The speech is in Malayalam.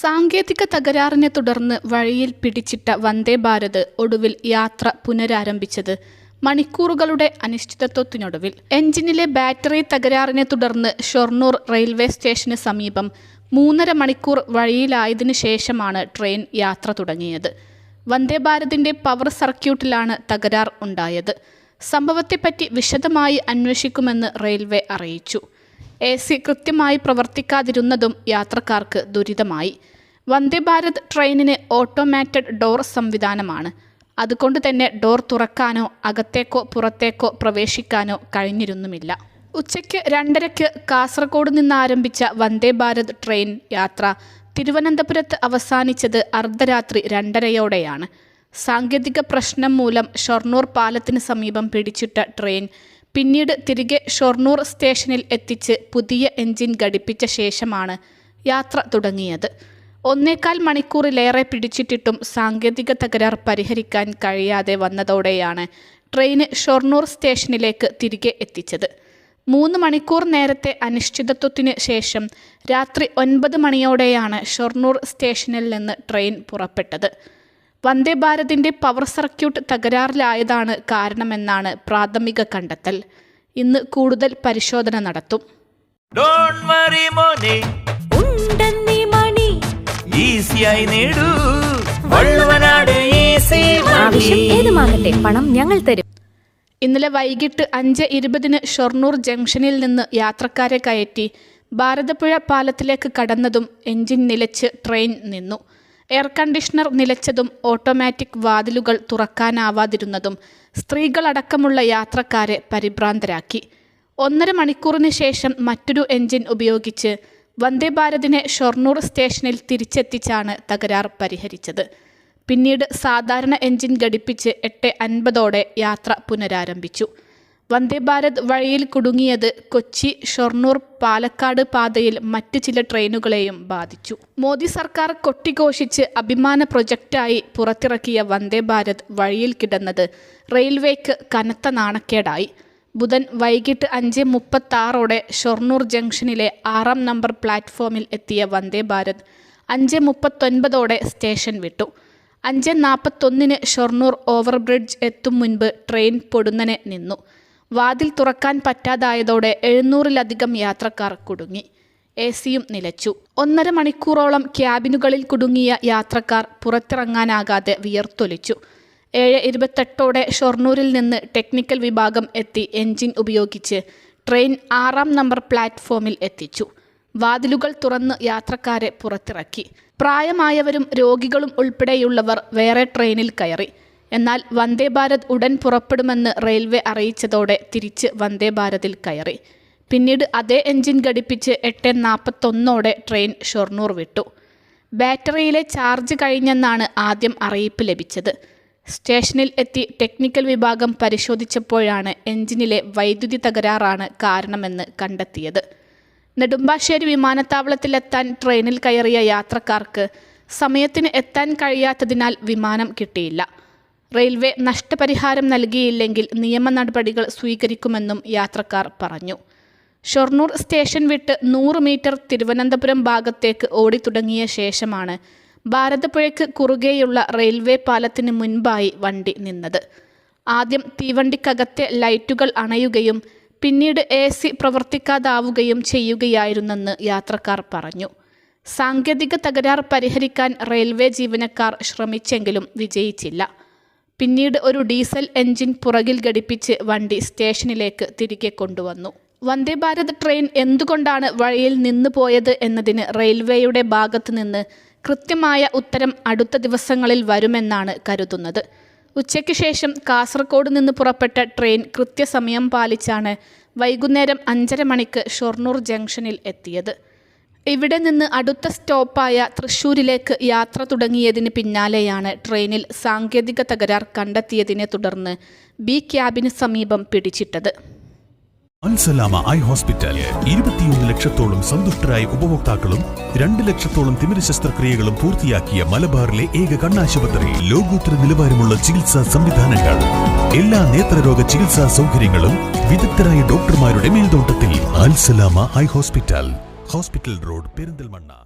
സാങ്കേതിക തകരാറിനെ തുടർന്ന് വഴിയിൽ പിടിച്ചിട്ട വന്ദേ ഭാരത് ഒടുവിൽ യാത്ര പുനരാരംഭിച്ചത് മണിക്കൂറുകളുടെ അനിശ്ചിതത്വത്തിനൊടുവിൽ. എഞ്ചിനിലെ ബാറ്ററി തകരാറിനെ തുടർന്ന് ഷൊർണൂർ റെയിൽവേ സ്റ്റേഷന് സമീപം മൂന്നര മണിക്കൂർ വഴിയിലായതിനു ശേഷമാണ് ട്രെയിൻ യാത്ര തുടങ്ങിയത്. വന്ദേ ഭാരതിന്റെ പവർ സർക്യൂട്ടിലാണ് തകരാർ ഉണ്ടായത്. സംഭവത്തെപ്പറ്റി വിശദമായി അന്വേഷിക്കുമെന്ന് റെയിൽവേ അറിയിച്ചു. എ സി കൃത്യമായി പ്രവർത്തിക്കാതിരുന്നതും യാത്രക്കാർക്ക് ദുരിതമായി. വന്ദേ ഭാരത് ട്രെയിനിന് ഓട്ടോമാറ്റഡ് ഡോർ സംവിധാനമാണ്. അതുകൊണ്ട് തന്നെ ഡോർ തുറക്കാനോ അകത്തേക്കോ പുറത്തേക്കോ പ്രവേശിക്കാനോ കഴിഞ്ഞിരുന്നുമില്ല. ഉച്ചയ്ക്ക് രണ്ടരയ്ക്ക് കാസർഗോഡ് നിന്ന് ആരംഭിച്ച വന്ദേ ഭാരത് ട്രെയിൻ യാത്ര തിരുവനന്തപുരത്ത് അവസാനിച്ചത് അർദ്ധരാത്രി രണ്ടരയോടെയാണ്. സാങ്കേതിക പ്രശ്നം മൂലം ഷൊർണൂർ പാലത്തിന് സമീപം പിടിച്ചിട്ട ട്രെയിൻ പിന്നീട് തിരികെ ഷൊർണൂർ സ്റ്റേഷനിൽ എത്തിച്ച് പുതിയ എഞ്ചിൻ ഘടിപ്പിച്ച ശേഷമാണ് യാത്ര തുടങ്ങിയത്. ഒന്നേക്കാൽ മണിക്കൂറിലേറെ പിടിച്ചിട്ടിട്ടും സാങ്കേതിക തകരാർ പരിഹരിക്കാൻ കഴിയാതെ വന്നതോടെയാണ് ട്രെയിന് ഷൊർണൂർ സ്റ്റേഷനിലേക്ക് തിരികെ എത്തിച്ചത്. മൂന്ന് മണിക്കൂർ നേരത്തെ അനിശ്ചിതത്വത്തിന് ശേഷം രാത്രി ഒൻപത് മണിയോടെയാണ് ഷൊർണൂർ സ്റ്റേഷനിൽ നിന്ന് ട്രെയിൻ പുറപ്പെട്ടത്. വന്ദേ ഭാരതിന്റെ പവർ സർക്യൂട്ട് തകരാറിലായതാണ് കാരണമെന്നാണ് പ്രാഥമിക കണ്ടെത്തൽ. ഇന്ന് കൂടുതൽ പരിശോധന നടത്തും. ഡോണ്ട് വറി മോനെ. ഉണ്ടെന്നീ മണി. ഈസിയായി നേടൂ. വള്ളുവനാട് ഈസി ആവശ്യം ഏതുമാകട്ടെ പണം ഞങ്ങൾ തരും. ഇന്നലെ വൈകിട്ട് അഞ്ച് ഇരുപതിന് ഷൊർണൂർ ജംഗ്ഷനിൽ നിന്ന് യാത്രക്കാരെ കയറ്റി. ഭാരതപ്പുഴ പാലത്തിലേക്ക് കടന്നതും എഞ്ചിൻ നിലച്ച് ട്രെയിൻ നിന്നു. എയർ കണ്ടീഷണർ നിലച്ചതും ഓട്ടോമാറ്റിക് വാതിലുകൾ തുറക്കാനാവാതിരുന്നതും സ്ത്രീകളടക്കമുള്ള യാത്രക്കാരെ പരിഭ്രാന്തരാക്കി. ഒന്നര മണിക്കൂറിന് ശേഷം മറ്റൊരു എഞ്ചിൻ ഉപയോഗിച്ച് വന്ദേ ഭാരതിനെ ഷൊർണൂർ സ്റ്റേഷനിൽ തിരിച്ചെത്തിച്ചാണ് തകരാർ പരിഹരിച്ചത്. പിന്നീട് സാധാരണ എഞ്ചിൻ ഘടിപ്പിച്ച് എട്ട് അൻപതോടെ യാത്ര പുനരാരംഭിച്ചു. വന്ദേ ഭാരത് വഴിയിൽ കുടുങ്ങിയത് കൊച്ചി ഷൊർണൂർ പാലക്കാട് പാതയിൽ മറ്റ് ചില ട്രെയിനുകളെയും ബാധിച്ചു. മോദി സർക്കാർ കൊട്ടിഘോഷിച്ച് അഭിമാന പ്രൊജക്റ്റായി പുറത്തിറക്കിയ വന്ദേ ഭാരത് വഴിയിൽ കിടന്നത് റെയിൽവേക്ക് കനത്ത നാണക്കേടായി. ബുധൻ വൈകിട്ട് അഞ്ച് മുപ്പത്താറോടെ ഷൊർണൂർ ജംഗ്ഷനിലെ ആറാം നമ്പർ പ്ലാറ്റ്ഫോമിൽ എത്തിയ വന്ദേ ഭാരത് അഞ്ച് മുപ്പത്തൊൻപതോടെ സ്റ്റേഷൻ വിട്ടു. അഞ്ച് നാൽപ്പത്തൊന്നിന് ഷൊർണൂർ ഓവർബ്രിഡ്ജ് എത്തും മുൻപ് ട്രെയിൻ പൊടുന്നനെ നിന്നു. വാതിൽ തുറക്കാൻ പറ്റാതായതോടെ എഴുന്നൂറിലധികം യാത്രക്കാർ കുടുങ്ങി. എ സിയും നിലച്ചു. ഒന്നര മണിക്കൂറോളം ക്യാബിനുകളിൽ കുടുങ്ങിയ യാത്രക്കാർ പുറത്തിറങ്ങാനാകാതെ വിയർത്തൊലിച്ചു. ഏഴ് ഇരുപത്തെട്ടോടെ ഷൊർണൂരിൽ നിന്ന് ടെക്നിക്കൽ വിഭാഗം എത്തി എൻജിൻ ഉപയോഗിച്ച് ട്രെയിൻ ആറാം നമ്പർ പ്ലാറ്റ്ഫോമിൽ എത്തിച്ചു. വാതിലുകൾ തുറന്ന് യാത്രക്കാരെ പുറത്തിറക്കി. പ്രായമായവരും രോഗികളും ഉൾപ്പെടെയുള്ളവർ വേറെ ട്രെയിനിൽ കയറി. എന്നാൽ വന്ദേ ഭാരത് ഉടൻ പുറപ്പെടുമെന്ന് റെയിൽവേ അറിയിച്ചതോടെ തിരിച്ച് വന്ദേ ഭാരതിൽ കയറി. പിന്നീട് അതേ എഞ്ചിൻ ഘടിപ്പിച്ച് എട്ട് നാൽപ്പത്തൊന്നോടെ ട്രെയിൻ ഷൊർണൂർ വിട്ടു. ബാറ്ററിയിലെ ചാർജ് കഴിഞ്ഞെന്നാണ് ആദ്യം അറിയിപ്പ് ലഭിച്ചത്. സ്റ്റേഷനിൽ എത്തി ടെക്നിക്കൽ വിഭാഗം പരിശോധിച്ചപ്പോഴാണ് എഞ്ചിനിലെ വൈദ്യുതി തകരാറാണ് കാരണമെന്ന് കണ്ടെത്തിയത്. നെടുമ്പാശ്ശേരി വിമാനത്താവളത്തിലെത്താൻ ട്രെയിനിൽ കയറിയ യാത്രക്കാർക്ക് സമയത്തിന് എത്താൻ കഴിയാത്തതിനാൽ വിമാനം കിട്ടിയില്ല. റെയിൽവേ നഷ്ടപരിഹാരം നൽകിയില്ലെങ്കിൽ നിയമ നടപടികൾ സ്വീകരിക്കുമെന്നും യാത്രക്കാർ പറഞ്ഞു. ഷൊർണൂർ സ്റ്റേഷൻ വിട്ട് നൂറ് മീറ്റർ തിരുവനന്തപുരം ഭാഗത്തേക്ക് ഓടിത്തുടങ്ങിയ ശേഷമാണ് ഭാരതപ്പുഴയ്ക്ക് കുറുകെയുള്ള റെയിൽവേ പാലത്തിന് മുൻപായി വണ്ടി നിന്നത്. ആദ്യം തീവണ്ടിക്കകത്തെ ലൈറ്റുകൾ അണയുകയും പിന്നീട് എ സി പ്രവർത്തിക്കാതാവുകയും ചെയ്യുകയായിരുന്നെന്ന് യാത്രക്കാർ പറഞ്ഞു. സാങ്കേതിക തകരാർ പരിഹരിക്കാൻ റെയിൽവേ ജീവനക്കാർ ശ്രമിച്ചെങ്കിലും വിജയിച്ചില്ല. പിന്നീട് ഒരു ഡീസൽ എഞ്ചിൻ പുറകിൽ ഘടിപ്പിച്ച് വണ്ടി സ്റ്റേഷനിലേക്ക് തിരികെ കൊണ്ടുവന്നു. വന്ദേ ഭാരത് ട്രെയിൻ എന്തുകൊണ്ടാണ് വഴിയിൽ നിന്നു പോയത് എന്നതിന് റെയിൽവേയുടെ ഭാഗത്തു നിന്ന് കൃത്യമായ ഉത്തരം അടുത്ത ദിവസങ്ങളിൽ വരുമെന്നാണ് കരുതുന്നത്. ഉച്ചയ്ക്ക് ശേഷം കാസർഗോഡ് നിന്ന് പുറപ്പെട്ട ട്രെയിൻ കൃത്യസമയം പാലിച്ചാണ് വൈകുന്നേരം അഞ്ചര മണിക്ക് ഷൊർണൂർ ജംഗ്ഷനിൽ എത്തിയത്. ഇവിടെ നിന്ന് അടുത്ത സ്റ്റോപ്പായ തൃശൂരിലേക്ക് യാത്ര തുടങ്ങിയതിന് പിന്നാലെയാണ് ട്രെയിനിൽ സാങ്കേതിക തകരാർ കണ്ടെത്തിയതിനെ തുടർന്ന് ബി ക്യാബിന് സമീപം പിടിച്ചിട്ടത്. അൻസലാമ ഐ ഹോസ്പിറ്റൽ. ഇരുപത്തിയൊന്ന് ലക്ഷത്തോളം സന്തുഷ്ടരായ ഉപഭോക്താക്കളും രണ്ട് ലക്ഷത്തോളം തിമിര ശസ്ത്രക്രിയകളും പൂർത്തിയാക്കിയ മലബാറിലെ ഏക കണ്ണാശുപത്രി. ലോകോത്തര നിലവാരമുള്ള ചികിത്സാ സംവിധാനങ്ങൾ. എല്ലാ നേത്രരോഗ ചികിത്സാ സൗകര്യങ്ങളും വിദഗ്ധരായ ഡോക്ടർമാരുടെ മേൽനോട്ടത്തിൽ. Alsalama eye hospital. Hospital road Perinthalmanna